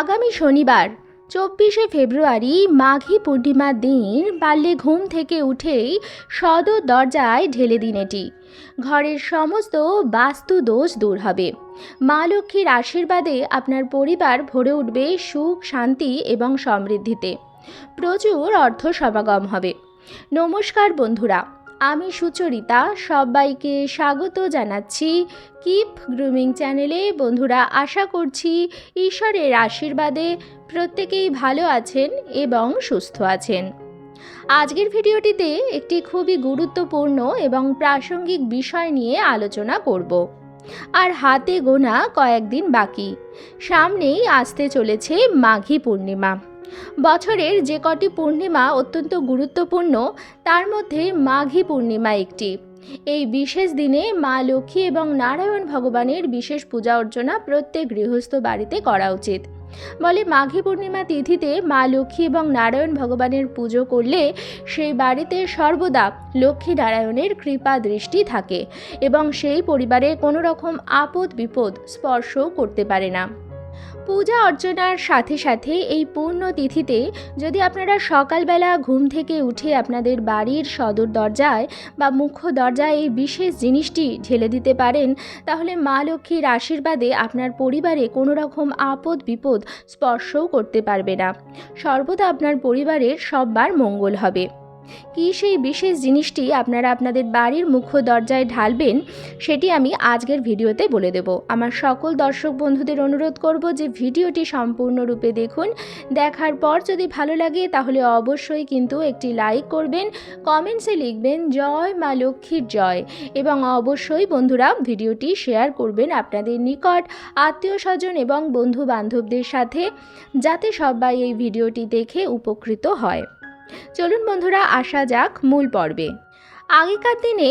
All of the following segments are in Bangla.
আগামী শনিবার, চব্বিশে ফেব্রুয়ারি মাঘী পূর্ণিমার দিন পারলে ঘুম থেকে উঠেই সদর দরজায় ঢেলে দিন এটি। ঘরের সমস্ত বাস্তু দোষ দূর হবে। মা লক্ষ্মীর আশীর্বাদে আপনার পরিবার ভরে উঠবে সুখ, শান্তি এবং সমৃদ্ধিতে। প্রচুর অর্থ সমাগম হবে। নমস্কার বন্ধুরা। আমি সুচরিতা, সবাইকে স্বাগত জানাচ্ছি কিপ গ্রুমিং চ্যানেলে। বন্ধুরা, আশা করছি ঈশ্বরের আশীর্বাদে প্রত্যেকেই ভালো আছেন এবং সুস্থ আছেন। আজকের ভিডিওটিতে একটি খুবই গুরুত্বপূর্ণ এবং প্রাসঙ্গিক বিষয় নিয়ে আলোচনা করব। আর হাতে গোনা কয়েকদিন বাকি। সামনেই আসতে চলেছে মাঘী পূর্ণিমা। বছরের যে কটি পূর্ণিমা অত্যন্ত গুরুত্বপূর্ণ, তার মধ্যে মাঘী পূর্ণিমা একটি। এই বিশেষ দিনে মা লক্ষ্মী এবং নারায়ণ ভগবানের বিশেষ পূজা অর্চনা প্রত্যেক গৃহস্থ বাড়িতে করা উচিত। বলে মাঘী পূর্ণিমা তিথিতে মা লক্ষ্মী এবং নারায়ণ ভগবানের পুজো করলে সেই বাড়িতে সর্বদা লক্ষ্মী নারায়ণের কৃপা দৃষ্টি থাকে এবং সেই পরিবারে কোনো রকম আপদ বিপদ স্পর্শও করতে পারে না। পূজা অর্চনার সাথে সাথে এই পূর্ণ তিথিতে যদি আপনারা সকালবেলা ঘুম থেকে উঠে আপনাদের বাড়ির সদর দরজায় বা মুখ্য দরজায় এই বিশেষ জিনিসটি ঢেলে দিতে পারেন, তাহলে মা লক্ষ্মীর আশীর্বাদে আপনার পরিবারে কোনো রকম আপদ বিপদ স্পর্শও করতে পারবে না। সর্বদা আপনার পরিবারের সববার মঙ্গল হবে। কী সেই বিশেষ জিনিসটি আপনারা আপনাদের বাড়ির মুখ্য দরজায় ঢালবেন, সেটি আমি আজকের ভিডিওতে বলে দেব। আমার সকল দর্শক বন্ধুদের অনুরোধ করব যে ভিডিওটি সম্পূর্ণরূপে দেখুন। দেখার পর যদি ভালো লাগে, তাহলে অবশ্যই কিন্তু একটি লাইক করবেন, কমেন্টসে লিখবেন, জয় মা লক্ষ্মীর জয় এবং অবশ্যই বন্ধুরা ভিডিওটি শেয়ার করবেন আপনাদের নিকট আত্মীয় স্বজন এবং বন্ধু বান্ধবদের সাথে, যাতে সবাই এই ভিডিওটি দেখে উপকৃত হয়। চলুন বন্ধুরা আসা যাক মূল পর্বে। আগেকার দিনে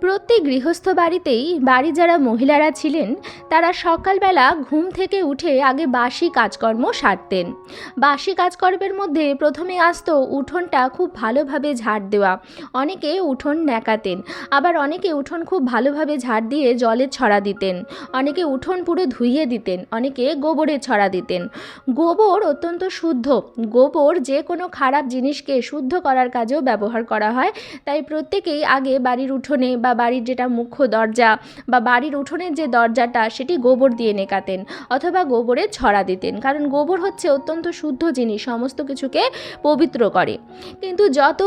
প্রত্যেক গৃহস্থ বাড়িতেই বাড়ি যারা মহিলারা ছিলেন, তারা সকালবেলা ঘুম থেকে উঠে আগে বাসি কাজকর্ম সারতেন। বাসি কাজকর্মের মধ্যে প্রথমে আসতো উঠোনটা খুব ভালোভাবে ঝাড় দেওয়া। অনেকে উঠোন ন্যাকাতেন, আবার অনেকে উঠোন খুব ভালোভাবে ঝাড় দিয়ে জলের ছড়া দিতেন। অনেকে উঠোন পুরো ধুইয়ে দিতেন, অনেকে গোবরের ছড়া দিতেন। গোবর অত্যন্ত শুদ্ধ। গোবর যে কোনো খারাপ জিনিসকে শুদ্ধ করার কাজেও ব্যবহার করা হয়, তাই প্রত্যেকেই আগে বাড়ির উঠোনে বা বাড়ির যেটা মুখ্য দরজা বা বাড়ির উঠোনের যে দরজাটা, সেটি গোবর দিয়ে নেকাতেন অথবা গোবরের ছড়া দিতেন। কারণ গোবর হচ্ছে অত্যন্ত শুদ্ধ জিনিস, সমস্ত কিছুকে পবিত্র করে। কিন্তু যত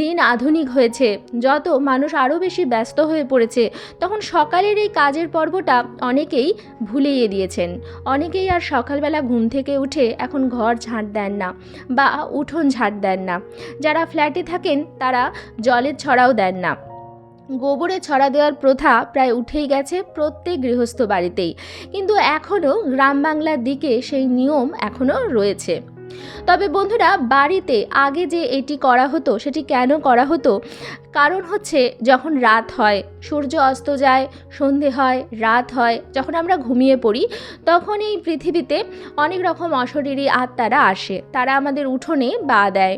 দিন আধুনিক হয়েছে, যত মানুষ আরও বেশি ব্যস্ত হয়ে পড়েছে, তখন সকালের এই কাজের পর্বটা অনেকেই ভুলিয়ে দিয়েছেন। অনেকেই আর সকালবেলা ঘুম থেকে উঠে এখন ঘর ঝাঁট দেন না বা উঠোন ঝাঁট দেন না। যারা ফ্ল্যাটে থাকেন, তারা জলের ছড়াও দেন না গোবরে ছড়া দেওয়ার প্রথা প্রায় উঠেই গেছে প্রত্যেক গৃহস্থ বাড়িতেই। কিন্তু এখনও গ্রাম বাংলার দিকে সেই নিয়ম এখনও রয়েছে। তবে বন্ধুরা, বাড়িতে আগে যে এটি করা হতো, সেটি কেন করা হতো? কারণ হচ্ছে, যখন রাত হয়, সূর্য অস্ত যায়, সন্ধে হয়, রাত হয়, যখন আমরা ঘুমিয়ে পড়ি, তখন এই পৃথিবীতে অনেক রকম অশরীরী আত্মারা আসে। তারা আমাদের উঠোনে বা দেয়।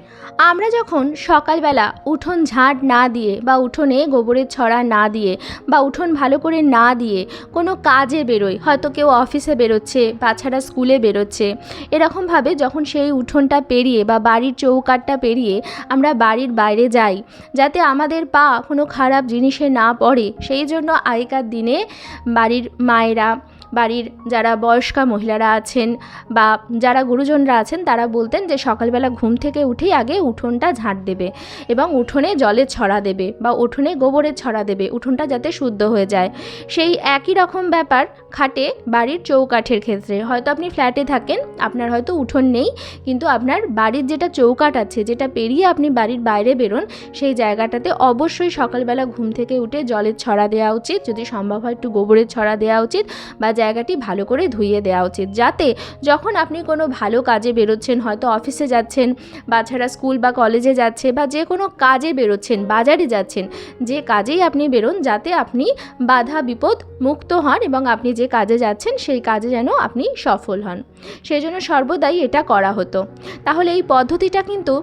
আমরা যখন সকালবেলা উঠোন ঝাঁট না দিয়ে বা উঠোনে গোবরের ছড়া না দিয়ে বা উঠোন ভালো করে না দিয়ে কোনো কাজে বেরোই, হয়তো কেউ অফিসে বেরোচ্ছে বাচ্চারা স্কুলে বেরোচ্ছে, এরকমভাবে যখন সেই উঠোনটা পেরিয়ে বা বাড়ির চৌকাটটা পেরিয়ে আমরা বাড়ির বাইরে যাই, যাতে আমাদের পা কোনো খারাপ জিনিসে না পড়ে। সেই জন্য আগেকার দিনে বাড়ির মায়েরা বাড়ির যারা বয়স্কা মহিলারা আছেন বা যারা গুরুজনরা আছেন, তারা বলতেন যে সকালবেলা ঘুম থেকে উঠেই আগে উঠোনটা ঝাঁট দেবে এবং উঠোনে জলের ছড়া দেবে বা উঠোনে গোবরের ছড়া দেবে, উঠোনটা যাতে শুদ্ধ হয়ে যায়। সেই একই রকম ব্যাপার খাটে বাড়ির চৌকাঠের ক্ষেত্রে। হয়তো আপনি ফ্ল্যাটে থাকেন, আপনার হয়তো উঠোন নেই, কিন্তু আপনার বাড়ির যেটা চৌকাঠ আছে, যেটা পেরিয়ে আপনি বাড়ির বাইরে বেরোন, সেই জায়গাটাতে অবশ্যই সকালবেলা ঘুম থেকে উঠে জলের ছড়া দেওয়া উচিত। যদি সম্ভব হয় একটু গোবরের ছড়া দেওয়া উচিত বা জায়গাটি ভালো করে ধুইয়ে দেওয়া উচিত। যাতে যখন আপনি কোনো ভালো কাজে বেরোচ্ছেন, হয়তো অফিসে যাচ্ছেন বাচ্চারা স্কুল বা কলেজে যাচ্ছে বা যে কোনো কাজে বেরোচ্ছেন, বাজারে যাচ্ছেন, যে কাজেই আপনি বেরোন, যাতে আপনি বাধা, বিপদ মুক্ত হন এবং আপনি যে কাজে যাচ্ছেন, সেই কাজে যেন আপনি সফল হন। সেই জন্য সর্বদাই এটা করা হতো। তাহলে এই পদ্ধতিটা কিন্তু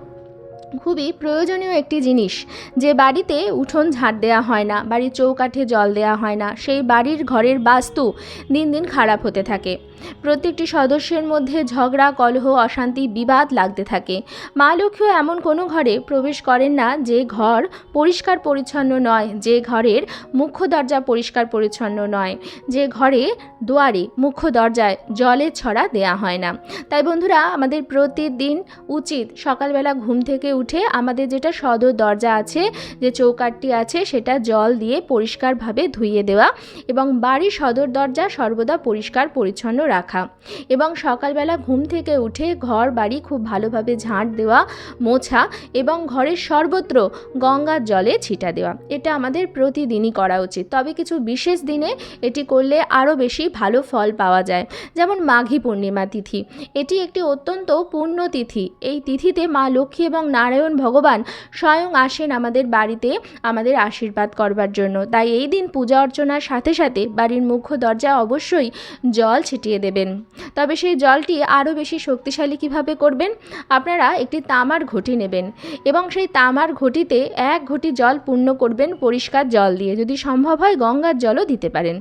খুবই প্রয়োজনীয় একটি জিনিস, যে বাড়িতে উঠোন ঝাড় দেওয়া হয় না, বাড়ির চৌকাঠে জল দেওয়া হয় না, সেই বাড়ির ঘরের বাস্তু দিন দিন খারাপ হতে থাকে। প্রত্যেকটি সদস্যের মধ্যে ঝগড়া, কলহ, অশান্তি, বিবাদ লাগতে থাকে। মা লক্ষ্মীও এমন কোনো ঘরে প্রবেশ করেন না যে ঘর পরিষ্কার পরিচ্ছন্ন নয়, যে ঘরের মুখ্য দরজা পরিষ্কার পরিচ্ছন্ন নয়, যে ঘরে দুয়ারে মুখ্য দরজায় জলের ছড়া দেয়া হয় না। তাই বন্ধুরা, আমাদের প্রতিদিন উচিত সকালবেলা ঘুম থেকে উঠে আমাদের যেটা সদর দরজা আছে, যে চৌকাটটি আছে, সেটা জল দিয়ে পরিষ্কারভাবে ধুইয়ে দেওয়া এবং বাড়ির সদর দরজা সর্বদা পরিষ্কার পরিচ্ছন্ন রাখা। এবং সকালবেলা ঘুম থেকে উঠে ঘর বাড়ি খুব ভালোভাবে ঝাঁট দেওয়া, মোছা এবং ঘরের সর্বত্র গঙ্গার জলে ছিটা দেওয়া। এটা আমাদের প্রতিদিনই করা উচিত। তবে কিছু বিশেষ দিনে এটি করলে আরও বেশি ভালো ফল পাওয়া যায়। যেমন মাঘী পূর্ণিমা তিথি। এটি একটি অত্যন্ত পূর্ণ তিথি। এই তিথিতে মা লক্ষ্মী এবং নারায়ণ ভগবান স্বয়ং আসেন আমাদের বাড়িতে আমাদের আশীর্বাদ করবার জন্য। তাই এই দিন পূজা অর্চনার সাথে সাথে বাড়ির মুখ্য দরজা অবশ্যই জল ছিটিয়ে দেবেন। তবে সেই জলটি আরও বেশি শক্তিশালী কীভাবে করবেন? আপনারা একটি তামার ঘটি নেবেন এবং সেই তামার ঘটিতে এক ঘটি জল পূর্ণ করবেন পরিষ্কার জল দিয়ে। যদি সম্ভব হয় গঙ্গার জলও দিতে পারেন।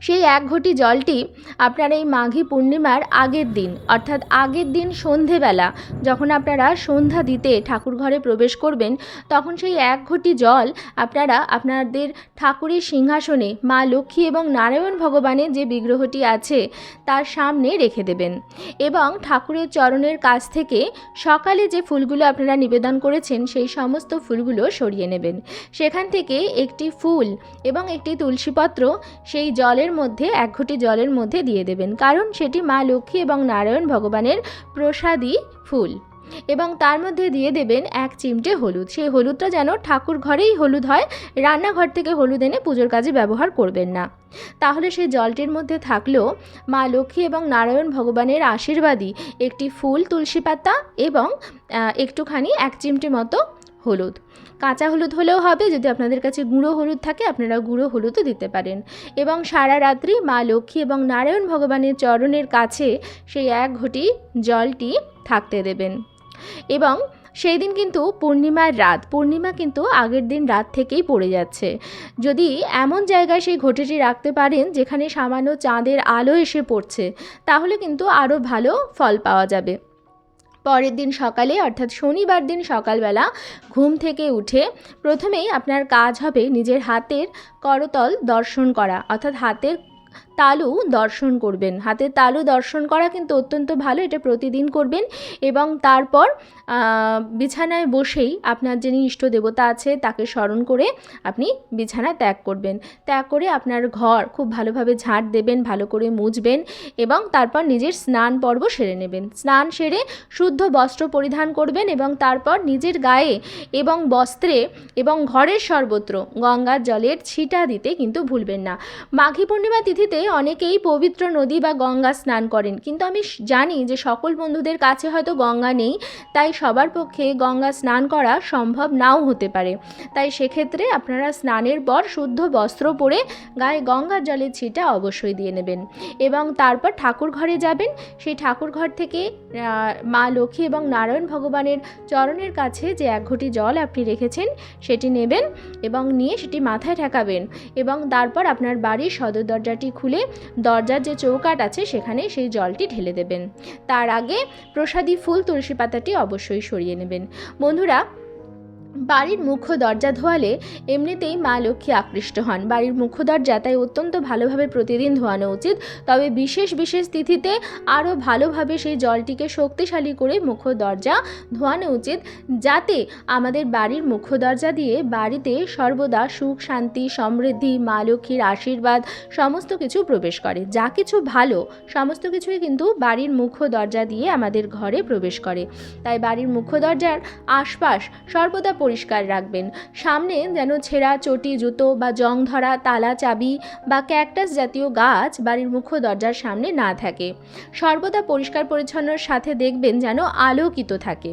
সেই এক ঘটি জলটি আপনার এই মাঘী পূর্ণিমার আগের দিন, অর্থাৎ আগের দিন সন্ধেবেলা, যখন আপনারা সন্ধ্যা দিতে ঠাকুর ঘরে প্রবেশ করবেন, তখন সেই এক ঘটি জল আপনারা আপনাদের ঠাকুরের সিংহাসনে মা লক্ষ্মী এবং নারায়ণ ভগবানের যে বিগ্রহটি আছে, তার সামনে রেখে দেবেন। এবং ঠাকুরের চরণের কাছ থেকে সকালে যে ফুলগুলো আপনারা নিবেদন করেছেন, সেই সমস্ত ফুলগুলো সরিয়ে নেবেন। সেখান থেকে একটি ফুল এবং একটি তুলসীপত্র, সেই জলের মধ্যে, এক ঘটি জলের মধ্যে দিয়ে দেবেন। কারণ সেটি মা লক্ষ্মী এবং নারায়ণ ভগবানের প্রসাদী ফুল। এবং তার মধ্যে দিয়ে দেবেন এক চিমটে হলুদ। সেই হলুদটা যেন ঠাকুর ঘরেই হলুদ হয়, রান্নাঘর থেকে হলুদ এনে পুজোর কাজে ব্যবহার করবেন না। তাহলে সেই জলটির মধ্যে থাকলেও মা লক্ষ্মী এবং নারায়ণ ভগবানের আশীর্বাদী একটি ফুল তুলসী পাতা এবং একটুখানি এক চিমটে মতো হলুদ। কাঁচা হলুদ হলেও হবে, যদি আপনাদের কাছে গুঁড়ো হলুদ থাকে, আপনারা গুঁড়ো হলুদও দিতে পারেন। এবং সারা রাত্রি মা লক্ষ্মী এবং নারায়ণ ভগবানের চরণের কাছে সেই এক ঘটি জলটি থাকতে দেবেন। এবং সেই দিন কিন্তু পূর্ণিমার রাত, পূর্ণিমা কিন্তু আগের দিন রাত থেকেই পড়ে যাচ্ছে। যদি এমন জায়গায় সেই ঘটিটি রাখতে পারেন, যেখানে সামান্য চাঁদের আলো এসে পড়ছে, তাহলে কিন্তু আরও ভালো ফল পাওয়া যাবে। পরের দিন সকালে, অর্থাৎ শনিবার দিন সকালবেলা ঘুম থেকে উঠে প্রথমেই আপনার কাজ হবে নিজের হাতের করতল দর্শন করা, অর্থাৎ হাতের তালু দর্শন করবেন। হাতের তালু দর্শন করা কিন্তু অত্যন্ত ভালো, এটা প্রতিদিন করবেন এবং তারপর বিছানায় বসেই আপনার যিনি ইষ্ট দেবতা আছে তাকে স্মরণ করে আপনি বিছানা ত্যাগ করবেন। ত্যাগ করে আপনার ঘর খুব ভালোভাবে ঝাঁট দেবেন, ভালো করে মুছবেন এবং তারপর নিজের স্নান পর্ব সেরে নেবেন। স্নান সেরে শুদ্ধ বস্ত্র পরিধান করবেন এবং তারপর নিজের গায়ে এবং বস্ত্রে এবং ঘরের সর্বত্র গঙ্গার জলের ছিটা দিতে কিন্তু ভুলবেন না। মাঘী পূর্ণিমা তিথিতে অনেকেই পবিত্র নদী বা গঙ্গা স্নান করেন। কিন্তু আমি জানি যে সকল বন্ধুদের কাছে হয়তো গঙ্গা নেই, তাই সবার পক্ষে গঙ্গা স্নান করা সম্ভব নাও হতে পারে। তাই সেক্ষেত্রে আপনারা স্নানের পর শুদ্ধ বস্ত্র পরে গায়ে গঙ্গার জলের ছিটা অবশ্যই দিয়ে নেবেন। এবং তারপর ঠাকুর ঘরে যাবেন। সেই ঠাকুর ঘর থেকে মা লক্ষ্মী এবং নারায়ণ ভগবানের চরণের কাছে যে এক ঘটি জল আপনি রেখেছেন, সেটি নেবেন এবং নিয়ে সেটি মাথায় ঠেকাবেন। এবং তারপর আপনার বাড়ির সদর দরজাটি খুলে দরজার যে চৌকাট আছে সেখানে সেই জলটি ঢেলে দেবেন। তার আগে প্রসাদী ফুল, তুলসী পাতাটি অবশ্যই সরিয়ে নেবেন। বন্ধুরা বাড়ির মুখ্য দরজা ধোয়ালে এমনিতেই মা লক্ষ্মী আকৃষ্ট হন। বাড়ির মুখ্য দরজা তাই অত্যন্ত ভালোভাবে প্রতিদিন ধোয়ানো উচিত, তবে বিশেষ বিশেষ তিথিতে আরও ভালোভাবে সেই জলটিকে শক্তিশালী করে মুখ্য দরজা ধোয়ানো উচিত, যাতে আমাদের বাড়ির মুখ্য দরজা দিয়ে বাড়িতে সর্বদা সুখ, শান্তি, সমৃদ্ধি, মা লক্ষ্মীর আশীর্বাদ সমস্ত কিছু প্রবেশ করে। যা কিছু ভালো, সমস্ত কিছুই কিন্তু বাড়ির মুখ্য দরজা দিয়ে আমাদের ঘরে প্রবেশ করে। তাই বাড়ির মুখ্য দরজার আশপাশ সর্বদা পরিষ্কার রাখবেন। সামনে যেন ছেঁড়া চটি, জুতো বা জং ধরা তালা, চাবি বা ক্যাকটাস জাতীয় গাছ বাড়ির মুখ্য দরজার সামনে না থাকে। সর্বদা পরিষ্কার পরিচ্ছন্নর সাথে দেখবেন যেন আলোকিত থাকে।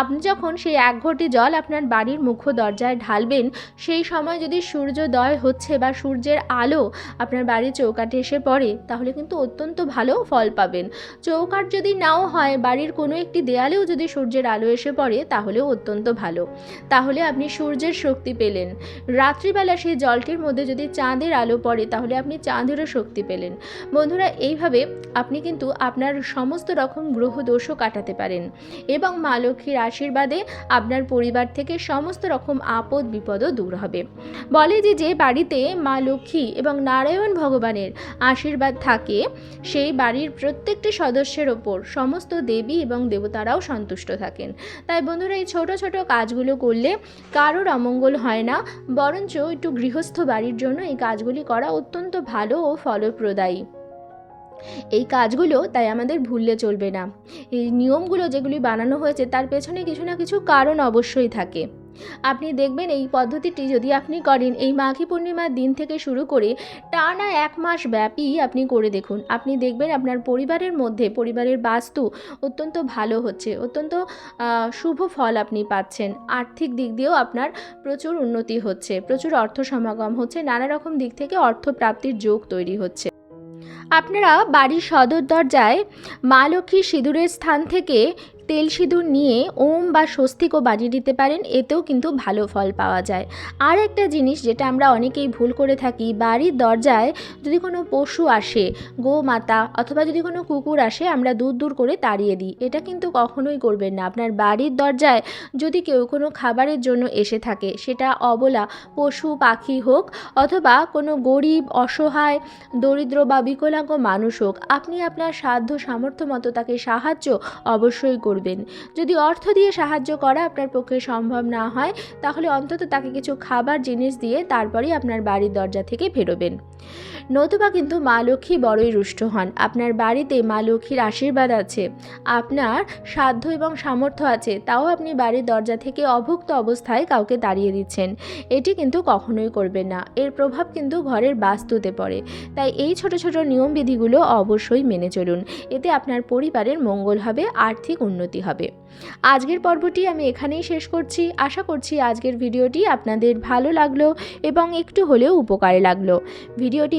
আপনি যখন সেই এক ঘটি জল আপনার বাড়ির মুখ্য দরজায় ঢালবেন, সেই সময় যদি সূর্যোদয় হচ্ছে বা সূর্যের আলো আপনার বাড়ির চৌকাঠে এসে পড়ে, তাহলে কিন্তু অত্যন্ত ভালো ফল পাবেন। চৌকাঠ যদি নাও হয়, বাড়ির কোনো একটি দেয়ালেও যদি সূর্যের আলো এসে পড়ে, তাহলেও অত্যন্ত ভালো। তাহলে আপনি সূর্যের শক্তি পেলেন। রাত্রিবেলা সেই জলটির মধ্যে যদি চাঁদের আলো পড়ে, তাহলে আপনি চাঁদেরও শক্তি পেলেন। বন্ধুরা, এইভাবে আপনি কিন্তু আপনার সমস্ত রকম গ্রহ দোষও কাটাতে পারেন এবং মা লক্ষ্মীর আশীর্বাদে আপনার পরিবার থেকে সমস্ত রকম আপদ বিপদও দূর হবে। বলে যে যে বাড়িতে মা লক্ষ্মী এবং নারায়ণ ভগবানের আশীর্বাদ থাকে, সেই বাড়ির প্রত্যেকটি সদস্যের ওপর সমস্ত দেবী এবং দেবতারাও সন্তুষ্ট থাকেন। তাই বন্ধুরা, এই ছোট ছোট কাজগুলো করলে কারোর অমঙ্গল হয় না। বরঞ্চ একটু গৃহস্থ বাড়ির জন্য এই কাজগুলি করা অত্যন্ত ভালো ও ফলপ্রদায়ী। এই কাজগুলো তাই আমাদের ভুললে চলবে না। এই নিয়মগুলো যেগুলি বানানো হয়েছে তার পেছনে কিছু না কিছু কারণ অবশ্যই থাকে। আপনি দেখবেন এই পদ্ধতিটি যদি আপনি করেন, এই মাঘী পূর্ণিমার দিন থেকে শুরু করে টানা এক মাস ব্যাপী আপনি করে দেখুন। আপনি দেখবেন আপনার পরিবারের মধ্যে, পরিবারের বাস্তু অত্যন্ত ভালো হচ্ছে, অত্যন্ত শুভ ফল আপনি পাচ্ছেন। আর্থিক দিক দিয়েও আপনার প্রচুর উন্নতি হচ্ছে, প্রচুর অর্থ সমাগম হচ্ছে, নানা রকম দিক থেকে অর্থ প্রাপ্তির যোগ তৈরি হচ্ছে। আপনারা বাড়ির সদর দরজায় মা লক্ষ্মী সিঁদুরের স্থান থেকে তেল সিঁদুর নিয়ে ওম বা স্বস্তিকও বাজিয়ে দিতে পারেন, এতেও কিন্তু ভালো ফল পাওয়া যায়। আর একটা জিনিস যেটা আমরা অনেকেই ভুল করে থাকি, বাড়ির দরজায় যদি কোনো পশু আসে, গোমাতা অথবা যদি কোনো কুকুর আসে, আমরা দূর দূর করে তাড়িয়ে দিই। এটা কিন্তু কখনোই করবেন না। আপনার বাড়ির দরজায় যদি কেউ কোনো খাবারের জন্য এসে থাকে, সেটা অবলা পশু, পাখি হোক অথবা কোনো গরিব, অসহায়, দরিদ্র বা বিকলাঙ্গ মানুষ হোক, আপনি আপনার সাধ্য সামর্থ্য মতো তাকে সাহায্য অবশ্যই করবেন। যদি অর্থ দিয়ে সাহায্য করা আপনার পক্ষে সম্ভব না হয়, তাহলে অন্তত তাকে কিছু খাবার, জিনিস দিয়ে তারপরেই আপনার বাড়ির দরজা থেকে বেরোবেন। নতুবা কিন্তু মা লক্ষ্মী বড়ই রুষ্ট হন। আপনার বাড়িতে মা লক্ষ্মীর আশীর্বাদ আছে, আপনার সাধ্য এবং সামর্থ্য আছে, তাও আপনি বাড়ির দরজা থেকে অভুক্ত অবস্থায় কাউকে তাড়িয়ে দিচ্ছেন। এটি কিন্তু কখনোই করবেন না। এর প্রভাব কিন্তু ঘরের বাস্তুতে পড়ে। তাই এই ছোট ছোট নিয়মবিধিগুলো অবশ্যই মেনে চলুন। এতে আপনার পরিবারের মঙ্গল হবে, আর্থিক উন্নতি হবে। আজকের পর্বটি আমি এখানেই শেষ করছি। আশা করছি আজকের ভিডিওটি আপনাদের ভালো লাগল এবং একটু হলেও উপকারে লাগল। ভিডিওটি